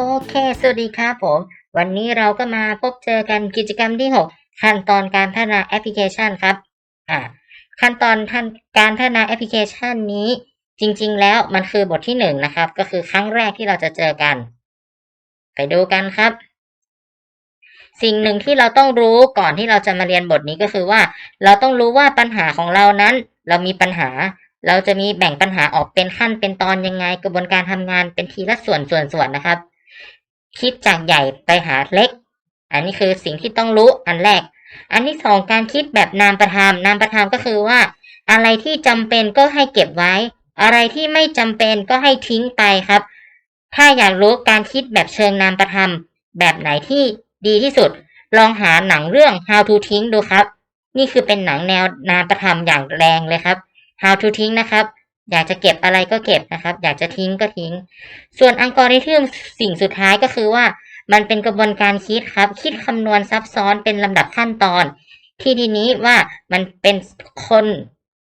โอเค สวัสดีครับผม วันนี้เราก็มาพบเจอกันกิจกรรมที่ 6 ขั้นตอนการพัฒนาแอปพลิเคชันครับ อ่า ขั้นตอนท่านการพัฒนาแอปพลิเคชันนี้ จริง ๆ แล้วมันคือบทที่หนึ่งนะครับ ก็คือครั้งแรกที่เราจะเจอกัน ไปดูกันครับ สิ่งหนึ่งที่เราต้องรู้ก่อนที่เราจะมาเรียนบทนี้ก็คือว่า เราต้องรู้ว่าปัญหาของเรานั้น เรามีปัญหาเราจะมีแบ่งปัญหาออกเป็นขั้นเป็นตอนยังไงกระบวนการทำงานเป็นทีละส่วนส่วนส่วนนะครับ คิดจากใหญ่ไปหาเล็ก อันนี้คือสิ่งที่ต้องรู้อันแรก อันที่สองการคิดแบบนามประธรรมนามประธรรมก็คือว่า อะไรที่จำเป็นก็ให้เก็บไว้ อะไรที่ไม่จำเป็นก็ให้ทิ้งไปครับ ถ้าอยากรู้การคิดแบบเชิงนามประธรรมแบบไหนที่ดีที่สุด ลองหาหนังเรื่อง How to ทิ้งดูครับ นี่คือเป็นหนังแนวนามประธรรมอย่างแรงเลยครับ How to ทิ้งนะครับ อยากจะเก็บอะไรก็เก็บนะครับ อยากจะทิ้งก็ทิ้ง ส่วนอัลกอริทึมสิ่งสุดท้ายก็คือว่า มันเป็นกระบวนการคิดครับ คิดคำนวณซับซ้อนเป็นลำดับขั้นตอน ที่ทีนี้ว่ามันเป็นคน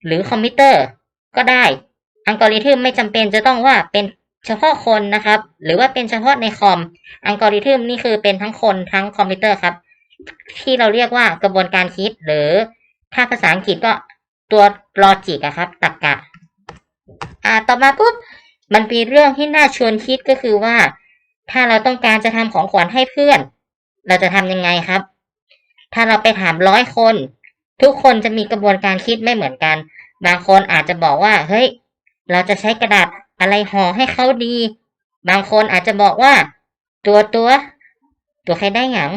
หรือคอมพิวเตอร์ ก็ได้ อัลกอริทึมไม่จำเป็นจะต้องว่าเป็นเฉพาะคนนะครับ หรือว่าเป็นเฉพาะในคอม อัลกอริทึมนี่คือเป็นทั้งคนทั้งคอมพิวเตอร์ครับ ที่เราเรียกว่ากระบวนการคิดหรือถ้าภาษาอังกฤษก็ตัวลอจิกอะครับตรรกะ อ่าต่อมาปุ๊บมันมีเรื่องที่น่าชวนคิดก็คือว่า ถ้าเราต้องการจะทำของขวัญให้เพื่อน เราจะทำยังไงครับ ถ้าเราไปถามร้อยคน ทุกคนจะมีกระบวนการคิดไม่เหมือนกัน บางคนอาจจะบอกว่า เฮ้ย เราจะใช้กระดาษอะไรห่อให้เขาดี บางคนอาจจะบอกว่า ตัวตัว ตัวใครได้หยัง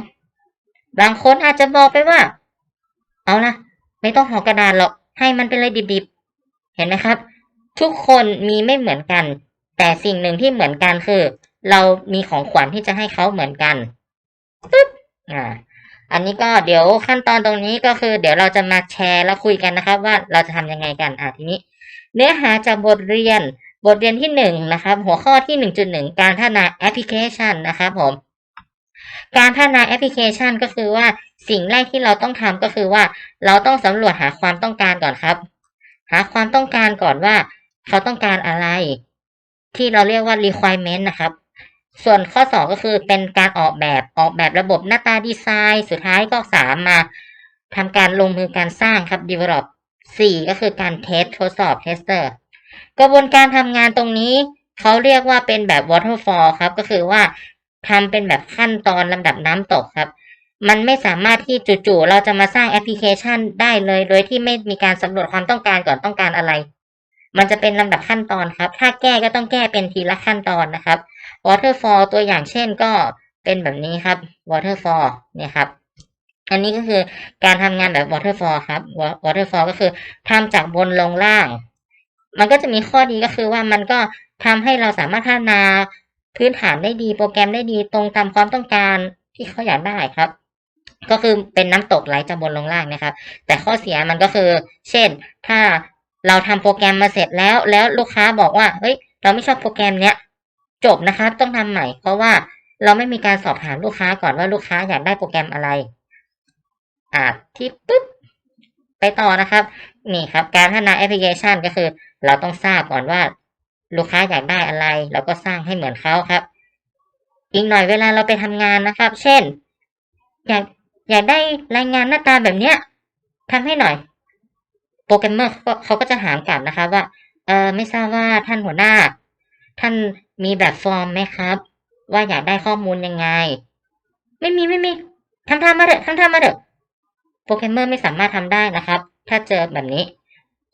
บางคนอาจจะบอกไปว่า เอานะไม่ต้องห่อกระดาษหรอกให้มันเป็นเลยดิบๆ เห็นไหมครับ ทุกคนมีไม่เหมือนกัน แต่สิ่งหนึ่งที่เหมือนกันคือ เรามีของขวัญที่จะให้เขาเหมือนกันปึ๊บอ่าอันนี้ก็เดี๋ยวขั้นตอนตรงนี้ก็คือ เดี๋ยวเราจะมาแชร์แล้วคุยกันนะครับ ว่าเราจะทำยังไงกันอ่าทีนี้ เนื้อหาจากบทเรียนบทเรียนที่หนึ่งนะครับ หัวข้อที่หนึ่งจุดหนึ่งการพัฒนาแอปพลิเคชันนะครับผมการพัฒนาแอปพลิเคชันก็คือว่าสิ่งแรกที่เราต้องทำก็คือว่า เราต้องสำรวจหาความต้องการก่อนครับ หาความต้องการก่อนว่า เขาต้องการอะไร ที่เราเรียกว่า requirement นะครับ ส่วนข้อสองก็คือเป็นการออกแบบออกแบบระบบหน้าตาดีไซน์ สุดท้ายก็สามมาทำการลงมือการสร้างครับ develop สี่ก็คือการเทสทดสอบ tester กระบวนการทำงานตรงนี้ เขาเรียกว่าเป็นแบบ waterfall ครับ ก็คือว่าทำเป็นแบบขั้นตอนลำดับน้ำตกครับมันไม่สามารถที่จู่ๆ เราจะมาสร้างแอปพลิเคชันได้เลย โดยที่ไม่มีการสำรวจความต้องการก่อนต้องการอะไร มันจะเป็นลำดับขั้นตอนครับ ถ้าแก้ก็ต้องแก้เป็นทีละขั้นตอนนะครับ waterfall ตัวอย่างเช่นก็เป็นแบบนี้ครับ waterfall เนี่ยครับ อันนี้ก็คือการทำงานแบบ waterfall ครับ waterfall ก็คือทำจากบนลงล่าง มันก็จะมีข้อดีก็คือว่ามันก็ทำให้เราสามารถพัฒนาพื้นฐานได้ดี โปรแกรมได้ดีตรงตามความต้องการที่เขาอยากได้ครับ ก็คือเป็นน้ำตกไหลจากบนลงล่างนะครับ แต่ข้อเสียมันก็คือ เช่น ถ้า เราทำโปรแกรมมาเสร็จแล้ว แล้วลูกค้าบอกว่า เฮ้ย เราไม่ชอบโปรแกรมเนี้ย จบนะครับ ต้องทำใหม่ เพราะว่าเราไม่มีการสอบถามลูกค้าก่อนว่าลูกค้าอยากได้โปรแกรมอะไร อ่า ที่ปุ๊บ ไปต่อนะครับ นี่ครับ การพัฒนาแอปพลิเคชันก็คือ เราต้องทราบก่อนว่า ลูกค้าอยากได้อะไร เราก็สร้างให้เหมือนเขาครับ อีกหน่อยเวลาเราไปทำงานนะครับ เช่น อยากอยากได้รายงานหน้าตาแบบเนี้ยทำให้หน่อย โปรแกรมเมอร์เขาก็เขาก็จะถามกลับนะคะว่า เออไม่ทราบว่าท่านหัวหน้า ท่านมีแบบฟอร์มไหมครับ ว่าอยากได้ข้อมูลยังไง ไม่มีไม่มีทำทำมาเถอะทำทำมาเถอะโปรแกรมเมอร์ไม่สามารถทำได้นะครับ ถ้าเจอแบบนี้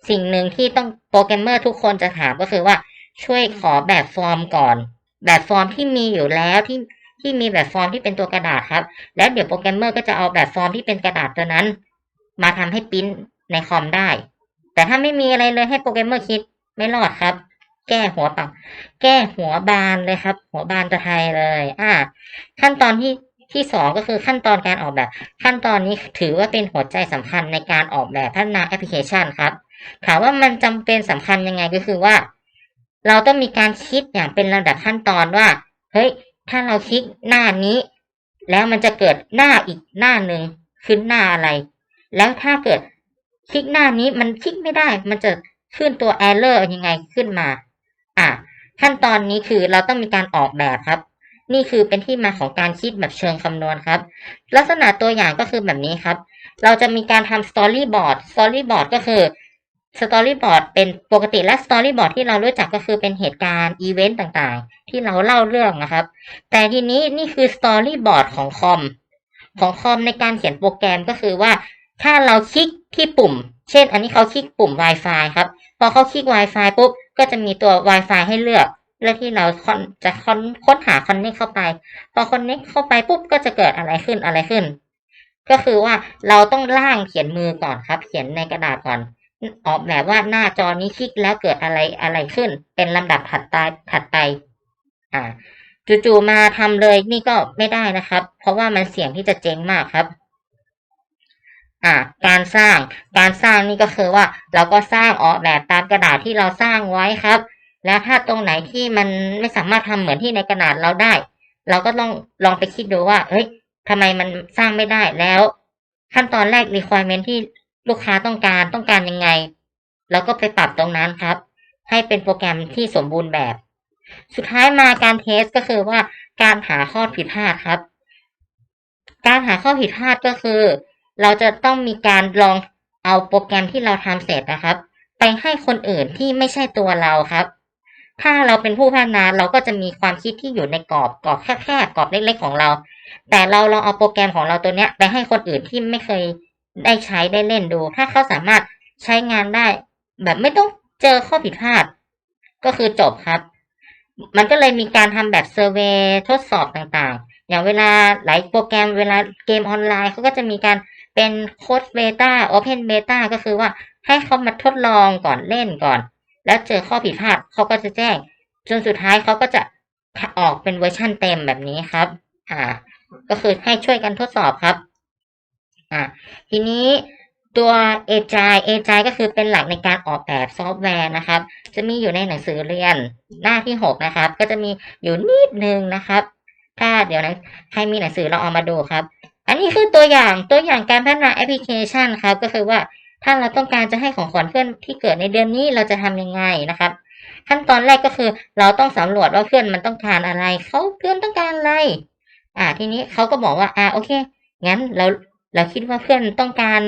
สิ่งหนึ่งที่ต้องโปรแกรมเมอร์ทุกคนจะถามก็คือว่าช่วยขอแบบฟอร์มก่อน แบบฟอร์มที่มีอยู่แล้วที่ที่มีแบบฟอร์มที่เป็นตัวกระดาษครับ แล้วเดี๋ยวโปรแกรมเมอร์ก็จะเอาแบบฟอร์มที่เป็นกระดาษตัวนั้น มาทำให้ปริ้น ในคอมได้ แต่ถ้าไม่มีอะไรเลยให้โปรแกรมเมอร์คิดไม่รอดครับ แก้หัวปังแก้หัวบานเลยครับ หัวบานตะไทยเลย อ่า ขั้นตอนที่ที่สองก็คือขั้นตอนการออกแบบ ขั้นตอนนี้ถือว่าเป็นหัวใจสำคัญในการออกแบบพัฒนาแอปพลิเคชันครับถามว่ามันจำเป็นสำคัญยังไงก็คือว่า เราต้องมีการคิดอย่างเป็นลำดับขั้นตอนว่า เฮ้ย ถ้าเราคลิกหน้านี้ แล้วมันจะเกิดหน้าอีกหน้าหนึ่งขึ้นหน้าอะไร แล้วถ้าเกิด คลิกหน้านี้มันคลิกไม่ได้ มันจะขึ้นตัว error ยังไงขึ้นมา อะ ขั้นตอนนี้คือเราต้องมีการออกแบบครับ นี่คือเป็นที่มาของการคิดแบบเชิงคำนวณครับ ลักษณะตัวอย่างก็คือแบบนี้ครับ เราจะมีการทำสตอรี่บอร์ดสตอรี่บอร์ดก็คือสตอรี่บอร์ดเป็นปกติและสตอรี่บอร์ดที่เรารู้จักก็คือเป็นเหตุการณ์อีเวนต์ต่างๆ ที่เราเล่าเรื่องนะครับ แต่ทีนี้นี่คือสตอรี่บอร์ดของคอมของคอมในการเขียนโปรแกรมก็คือว่า ถ้าเราคลิกที่ปุ่ม เช่น อันนี้เขาคลิกปุ่ม Wi-Fi ครับ พอเขาคลิก Wi-Fi ปุ๊บ ก็จะมีตัว Wi-Fi ให้เลือก เลือกที่เราค้นจะค้นค้นหาคอนเน c เข้าไป พอคอนเน c เข้าไปปุ๊บ ก็จะเกิดอะไรขึ้นอะไรขึ้น ก็คือว่าเราต้องล่างเขียนมือก่อนครับ เขียนในกระดาษก่อน ออกแบบว่าหน้าจอนี้คลิกแล้วเกิดอะไรอะไรขึ้น เป็นลำดับถัดไปถัดไป อ่าจู่ๆมาทำเลยนี่ก็ไม่ได้นะครับ เพราะว่ามันเสี่ยงที่จะเจ๊งมากครับ อ่าการสร้างการสร้างนี่ก็คือว่าเราก็สร้างออกแบบตามกระดาษที่เราสร้างไว้ครับ แล้วถ้าตรงไหนที่มันไม่สามารถทำเหมือนที่ในกระดาษเราได้ เราก็ต้องลองไปคิดดูว่าเฮ้ยทำไมมันสร้างไม่ได้แล้ว ขั้นตอนแรก requirement ที่ลูกค้าต้องการต้องการยังไงแล้วก็ไปปรับตรงนั้นครับ ให้เป็นโปรแกรมที่สมบูรณ์แบบ สุดท้ายมาการเทสก็คือว่าการหาข้อผิดพลาดครับ การหาข้อผิดพลาดก็คือ เราจะต้องมีการลองเอาโปรแกรมที่เราทำเสร็จนะครับ ไปให้คนอื่นที่ไม่ใช่ตัวเราครับ ถ้าเราเป็นผู้พัฒนาเราก็จะมีความคิดที่อยู่ในกรอบกรอบแคบๆกรอบเล็กๆของเรา แต่เราลองเอาโปรแกรมของเราตัวเนี้ย ไปให้คนอื่นที่ไม่เคยได้ใช้ได้เล่นดู ถ้าเขาสามารถใช้งานได้ แบบไม่ต้องเจอข้อผิดพลาด ก็คือจบครับ มันก็เลยมีการทำแบบเซอร์เวยทดสอบต่างๆ อย่างเวลาหลายโปรแกรมเวลาเกมออนไลน์เขาก็จะมีการ เป็นโค้ดเบต้าโอเพนเบต้าก็คือว่าให้เขามาทดลองก่อนเล่นก่อน แล้วเจอข้อผิดพลาดเขาก็จะแจ้ง จนสุดท้ายเขาก็จะออกเป็นเวอร์ชั่นเต็มแบบนี้ครับ อ่า ก็คือให้ช่วยกันทดสอบครับ อ่า ทีนี้ตัว a g i a g i ก็คือเป็นหลักในการออกแบบซอฟต์แวร์นะครับ จะมีอยู่ในหนังสือเรียนหน้าที่หกนะครับ ก็จะมีอยู่นิดนึงนะครับ ถ้าเดี๋ยวนะใครมีหนังสือเราเอามาดูครับ อันนี้คือตัวอย่างตัวอย่างการพัฒนาแอปพลิเคชันครับ ก็คือว่าถ้าเราต้องการจะให้ของขวัญเพื่อนที่เกิดในเดือนนี้เราจะทำยังไงนะครับ ขั้นตอนแรกก็คือเราต้องสำรวจว่าเพื่อนมันต้องการอะไรเขาเพื่อนต้องการอะไร อ่า ทีนี้เขาก็บอกว่าอ่าโอเคงั้นเราเราคิดว่าเพื่อนต้องการ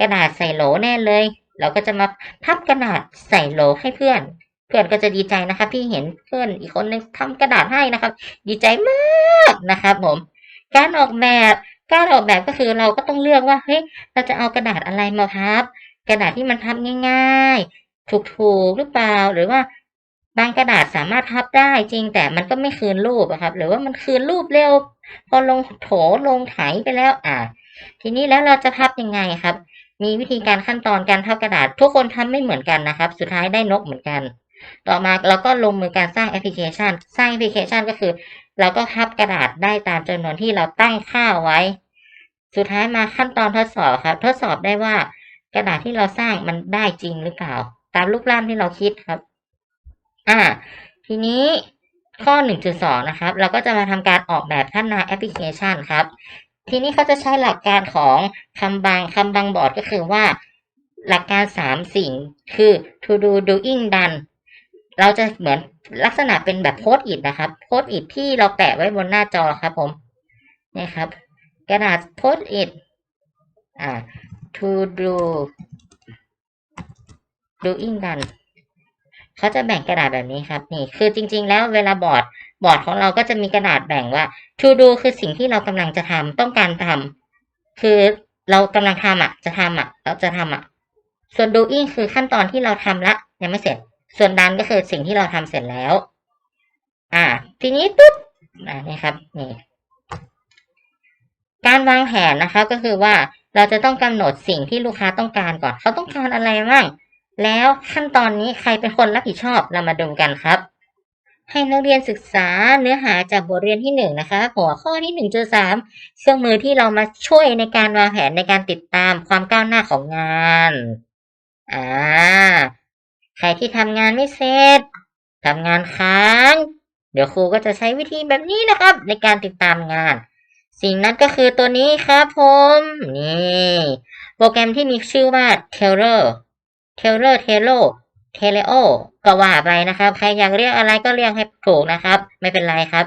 กระดาษใส่โหลแน่เลย เราก็จะมาพับกระดาษใส่โหลให้เพื่อน เพื่อนก็จะดีใจนะครับที่เห็นเพื่อนอีกคนนึงทำกระดาษให้นะครับ ดีใจมากนะครับผม การออกแบบ การออกแบบก็คือเราก็ต้องเลือกว่าเฮ้ยเราจะเอากระดาษอะไรมาพับ กระดาษที่มันพับง่ายๆ ถูกๆหรือเปล่าหรือว่าบางกระดาษสามารถพับได้จริงแต่มันก็ไม่คืนรูปอะครับ หรือว่ามันคืนรูปเร็ว พอลงโถลงไถไปแล้วอ่า ทีนี้แล้วเราจะพับยังไงครับ มีวิธีการขั้นตอนการพับกระดาษ ทุกคนทำไม่เหมือนกันนะครับ สุดท้ายได้นกเหมือนกัน ต่อมาเราก็ลงมือการสร้างแอปพลิเคชัน สร้างแอปพลิเคชันก็คือ เราก็พับกระดาษได้ตามจำนวนที่เราตั้งค่าไว้ สุดท้ายมาขั้นตอนทดสอบครับ ทดสอบได้ว่ากระดาษที่เราสร้างมันได้จริงหรือเปล่า ตามรูปร่างที่เราคิดครับ อ่า ทีนี้ข้อ 1.2 นะครับ เราก็จะมาทำการออกแบบพัฒนาแอปพลิเคชันครับ ทีนี้เขาจะใช้หลักการของคำบางคำบางบอร์ดก็คือว่า หลักการสามสิ่งคือ to do doing done เราจะเหมือนลักษณะเป็นแบบโพสต์อิทนะครับ โพสต์อิทที่เราแปะไว้บนหน้าจอครับ ผมนี่ครับ กระดาษโพสต์อิทอ่า to do doing done เขาจะแบ่งกระดาษแบบนี้ครับ นี่ คือจริง ๆ แล้วเวลาบอร์ดบอร์ดของเราก็จะมีกระดาษแบ่งว่า to do คือสิ่งที่เรากำลังจะทำต้องการทำคือเรากำลังทำอะ จะทำอะเราจะทำอะ ส่วน doing คือขั้นตอนที่เราทำละยังไม่เสร็จ ส่วน done ก็คือสิ่งที่เราทำเสร็จแล้ว อ่า ทีนี้ปุ๊บอ่านี่ครับนี่การวางแผนนะคะก็คือว่าเราจะต้องกำหนดสิ่งที่ลูกค้าต้องการก่อน เขาต้องการอะไรบ้างแล้วขั้นตอนนี้ใครเป็นคนรับผิดชอบเรามาดูกันครับ ให้นักเรียนศึกษาเนื้อหาจากบทเรียนที่หนึ่งนะคะหัวข้อที่หนึ่งจุดสามเครื่องมือที่เรามาช่วยในการวางแผนในการติดตามความก้าวหน้าของงานอ่า ใครที่ทำงานไม่เสร็จทำงานค้าง เดี๋ยวครูก็จะใช้วิธีแบบนี้นะครับ ในการติดตามงาน สิ่งนั้นก็คือตัวนี้ครับผม นี่ โปรแกรมที่มีชื่อว่า t e l l e r t e l l e r t e l o t e l e o ก็ว่าไปนะครับ ใครอยากเรียกอะไรก็เรียกให้ถูกนะครับ ไม่เป็นไรครับ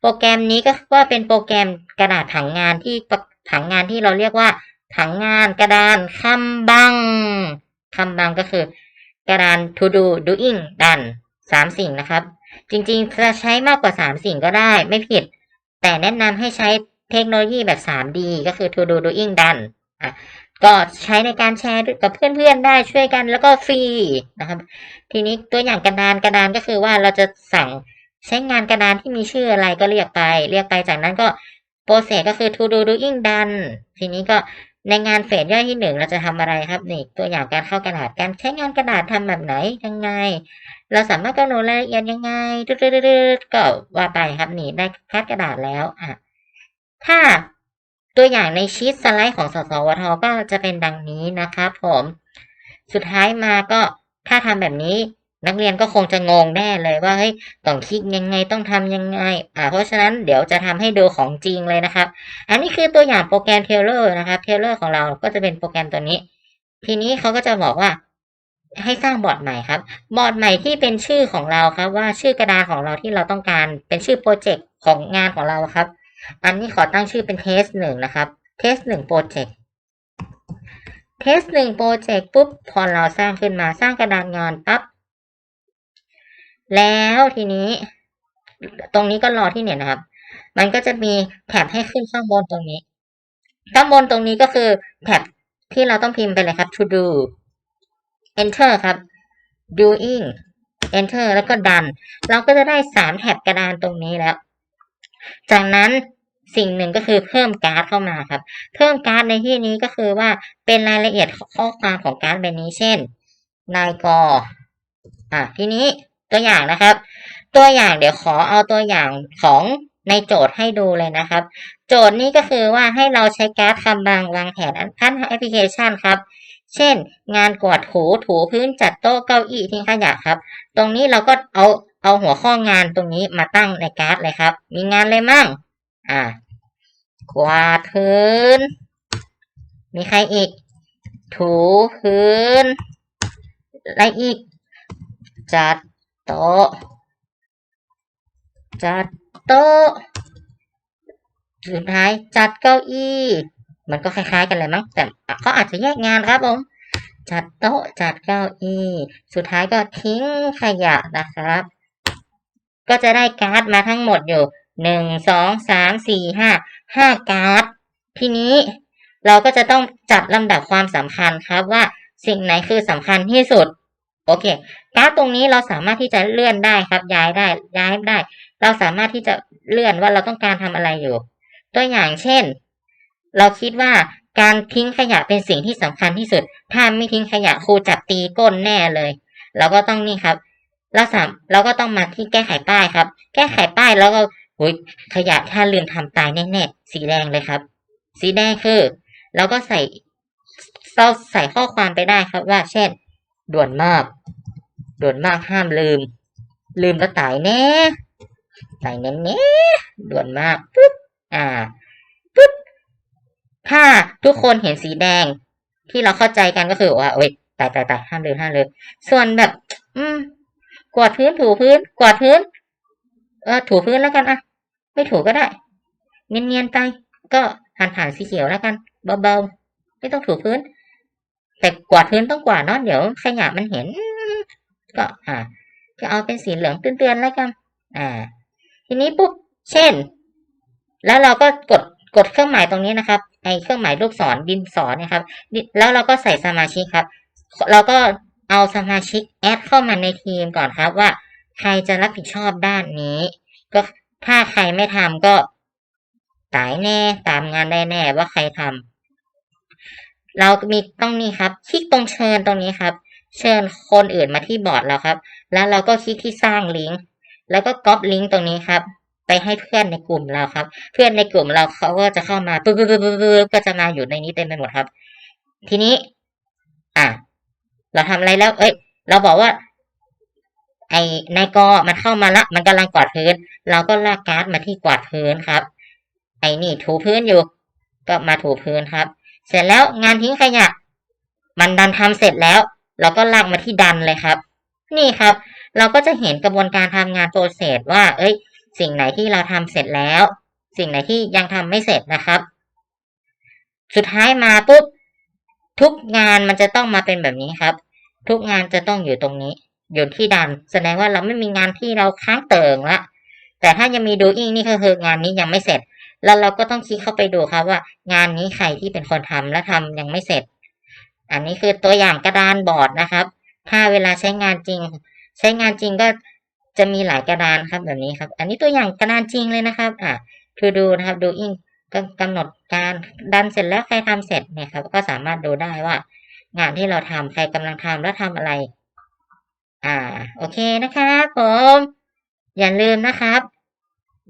โปรแกรมนี้ก็ว่าเป็นโปรแกรมกระดาษถังงานที่ถังงานที่เราเรียกว่า ถังงานกระดานคำบังคำบังก็คือ กระดาน to do doing done สามสิ่งนะครับ จริงๆ จะใช้มากกว่าสามสิ่งก็ได้ไม่ผิด แต่แนะนำให้ใช้เทคโนโลยีแบบ 3D ก็คือ to do doing done อะก็ใช้ในการแชร์กับเพื่อนๆได้ช่วยกันแล้วก็ฟรีนะครับ ทีนี้ตัวอย่างกระดานกระดานก็คือว่าเราจะสั่งใช้งานกระดานที่มีชื่ออะไรก็เรียกไป เรียกไปจากนั้นก็โปรเซสก็คือ to do doing done ทีนี้ก็ ในงานเฟสย่อยที่หนึ่งเราจะทำอะไรครับนี่ตัวอย่างการเข้ากระดาษการใช้งานกระดาษทำแบบไหนยังไง เราสามารถกำหนดรายละเอียดยังไงดืดๆก็ว่าไปครับนี่ได้คัดกระดาษแล้วอะถ้าตัวอย่างในชีตสไลด์ของสสวทก็จะเป็นดังนี้นะครับผม สุดท้ายมาก็ถ้าทำแบบนี้ นักเรียนก็คงจะงงแน่เลยว่าเฮ้ยต้องคลิกยังไงต้องทำยังไง อ่า เพราะฉะนั้นเดี๋ยวจะทำให้ดูของจริงเลยนะครับ อันนี้คือตัวอย่างโปรแกรมเทเลอร์นะครับเทเลอร์ของเราก็จะเป็นโปรแกรมตัวนี้ ทีนี้เขาก็จะบอกว่า ให้สร้างบอร์ดใหม่ครับ บอร์ดใหม่ที่เป็นชื่อของเราครับ ว่าชื่อกระดานของเราที่เราต้องการเป็นชื่อโปรเจกต์ของงานของเราครับ อันนี้ขอตั้งชื่อเป็นเทสหนึ่งนะครับเทสหนึ่งโปรเจกต์เทสหนึ่งโปรเจกต์ปุ๊บพอเราสร้างขึ้นมาสร้างกระดานงานปั๊บ แล้วทีนี้ ตรงนี้ก็รอที่เนี่ยนะครับ มันก็จะมีแถบให้ขึ้นข้างบนตรงนี้ข้างบนตรงนี้ก็คือแถบที่เราต้องพิมพ์ไปเลยครับ to do enter ครับ doing enter แล้วก็ done เราก็จะได้สามแถบกระดานตรงนี้แล้ว จากนั้นสิ่งหนึ่งก็คือเพิ่มการ์ดเข้ามาครับ เพิ่มการ์ดในที่นี้ก็คือว่าเป็นรายละเอียดข้อความของการ์ดใบนี้ เช่น นายกอะทีนี้ ตัวอย่างนะครับ ตัวอย่างเดี๋ยวขอเอาตัวอย่างของในโจทย์ให้ดูเลยนะครับ โจทย์นี้ก็คือว่าให้เราใช้การ์ดคำบางวางแผนพันแอปพลิเคชันครับ เช่น งานกวาดถูถูพื้นจัดโต๊ะเก้าอี้ทิ้งขยะครับ ตรงนี้เราก็เอาเอาหัวข้องานตรงนี้มาตั้งในการ์ดเลยครับ มีงานอะไรมั่ง อ่า กวาดพื้น มีใครอีก ถูพื้นอะไรอีก จัด โต๊ะ จัดโต๊ะ สุดท้ายจัดเก้าอี้ มันก็คล้ายๆกันเลยมั้ง แต่เขาอาจจะแยกงานครับผม จัดโต๊ะ จัดเก้าอี้ สุดท้ายก็ทิ้งขยะนะครับ ก็จะได้การ์ดมาทั้งหมดอยู่หนึ่งสองสามสี่ห้าห้าการ์ด ทีนี้เราก็จะต้องจัดลำดับความสำคัญครับว่าสิ่งไหนคือสำคัญที่สุด โอเค การ์ดตรงนี้เราสามารถที่จะเลื่อนได้ครับ ย้ายได้ ย้ายได้ เราสามารถที่จะเลื่อนว่าเราต้องการทำอะไรอยู่ ตัวอย่างเช่น เราคิดว่าการทิ้งขยะเป็นสิ่งที่สำคัญที่สุด ถ้าไม่ทิ้งขยะครูจับตีก้นแน่เลย เราก็ต้องนี่ครับ เราสามเราก็ต้องมาที่แก้ไขป้ายครับ แก้ไขป้ายแล้วก็หุยขยะถ้าลืมทำตายแน่ๆสีแดงเลยครับ สีแดงคือเราก็ใส่เราใส่ข้อความไปได้ครับว่าเช่น ด่วนมาก ด่วนมากห้ามลืม ลืมแล้วตายแน่ตายแน่แน่ด่วนมากปุ๊บอ่าปุ๊บถ้าทุกคนเห็นสีแดง ที่เราเข้าใจกันก็คือว่าโอ๊ยตายตายตายห้ามลืมห้ามลืมส่วนแบบ อืม กวาดพื้นถูพื้น กวาดพื้น เออถูพื้นแล้วกันอะไม่ถูก็ได้เนียนๆไปก็ผ่านผ่านสีเขียวแล้วกันเบาๆไม่ต้องถูพื้น แต่กวาดพื้นต้องกวาดเนาะเดี๋ยวขยะมันเห็น ก็อ่าก็เอาเป็นสีเหลืองเตือนๆแล้วกันอ่า ทีนี้ปุ๊บเช่น แล้วเราก็กดกดเครื่องหมายตรงนี้นะครับไอเครื่องหมายลูกศรดินสอเนี่ยครับ แล้วเราก็ใส่สมาชิกครับ เราก็เอาสมาชิกแอดเข้ามาในทีมก่อนครับว่า ใครจะรับผิดชอบด้านนี้ ก็ถ้าใครไม่ทำก็ตายแน่ตามงานได้แน่ว่าใครทำเรามีต้องนี่ครับ คลิกตรงเชิญตรงนี้ครับ เชิญคนอื่นมาที่บอร์ดเราครับ แล้วเราก็คลิกที่สร้างลิงก์ แล้วก็ก๊อปลิงก์ตรงนี้ครับ ไปให้เพื่อนในกลุ่มเราครับ เพื่อนในกลุ่มเราเขาก็จะเข้ามาปึ๊บปึ๊บปึ๊บปึ๊บก็จะมาอยู่ในนี้เต็มไปหมดครับ ทีนี้ อะ เราทำอะไรแล้ว เอ้ย เราบอกว่า ไอ้นายกอมันเข้ามาละ มันกำลังกวาดพื้น เราก็ลากการ์ดมาที่กวาดพื้นครับ ไอ้นี่ถูพื้นอยู่ ก็มาถูพื้นครับ เสร็จแล้วงานทิ้งขยะ มันดันทำเสร็จแล้ว เราก็ลากมาที่ดันเลยครับ นี่ครับ เราก็จะเห็นกระบวนการทำงานโปรเซสว่า เอ้ย สิ่งไหนที่เราทำเสร็จแล้ว สิ่งไหนที่ยังทำไม่เสร็จนะครับ สุดท้ายมาปุ๊บทุกงานมันจะต้องมาเป็นแบบนี้ครับ ทุกงานจะต้องอยู่ตรงนี้ อยู่ที่ดัน แสดงว่าเราไม่มีงานที่เราค้างเติ่งละแต่ถ้ายังมี doing นี่ก็คืองานนี้ยังไม่เสร็จ แล้วเราก็ต้องคลิกเข้าไปดูครับว่า งานนี้ใครที่เป็นคนทำและทำยังไม่เสร็จ อันนี้คือตัวอย่างกระดานบอร์ดนะครับ ถ้าเวลาใช้งานจริง ใช้งานจริงก็จะมีหลายกระดานครับแบบนี้ครับ อันนี้ตัวอย่างกระดานจริงเลยนะครับ อะ to do นะครับ doing ก็กำหนดการดันเสร็จแล้วใครทำเสร็จเนี่ยครับ ก็สามารถดูได้ว่า งานที่เราทำใครกำลังทำแล้วทำอะไร อ่า โอเคนะครับผม อย่าลืมนะครับ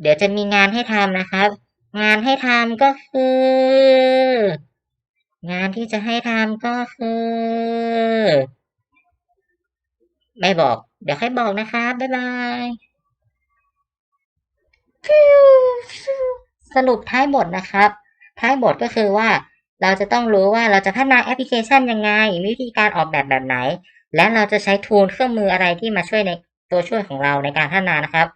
เดี๋ยวจะมีงานให้ทำนะครับ งานให้ทำก็คือ งานที่จะให้ทำก็คือ ไม่บอก เดี๋ยวค่อยบอกนะครับ บ๊ายบายสรุปท้ายบทนะครับ ท้ายบทก็คือว่าเราจะต้องรู้ว่าเราจะพัฒนาแอปพลิเคชันยังไง วิธีการออกแบบแบบไหน และเราจะใช้ทูลเครื่องมืออะไรที่มาช่วยในตัวช่วยของเราในการพัฒนานะครับ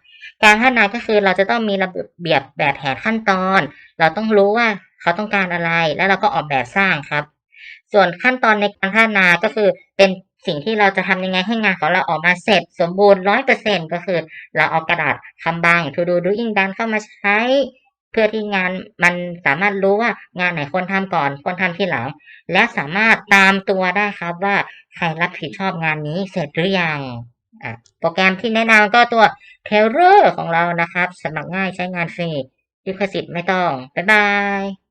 การพัฒนาก็คือเราจะต้องมีระเบียบแบบแผนขั้นตอน เราต้องรู้ว่า เขาต้องการอะไรแล้วเราก็ออกแบบสร้างครับ ส่วนขั้นตอนในการพัฒนาก็คือเป็นสิ่งที่เราจะทำยังไงให้งานของเราออกมาเสร็จ สมบูรณ์ร้อยเปอร์เซ็นก็คือ เราเอากระดาษคำบาง to do doing done เข้ามาใช้ เพื่อที่งานมันสามารถรู้ว่างานไหนควรทำก่อนควรทำที่หลัง และสามารถตามตัวได้ครับว่าใครรับผิดชอบงานนี้เสร็จหรือยังโปรแกรมที่แนะนำก็ตัว t e r r o r ของเรานะครับ สมัครง่ายใช้งานฟรีลิขสิทธิ์ไม่ต้อง บ๊ายบาย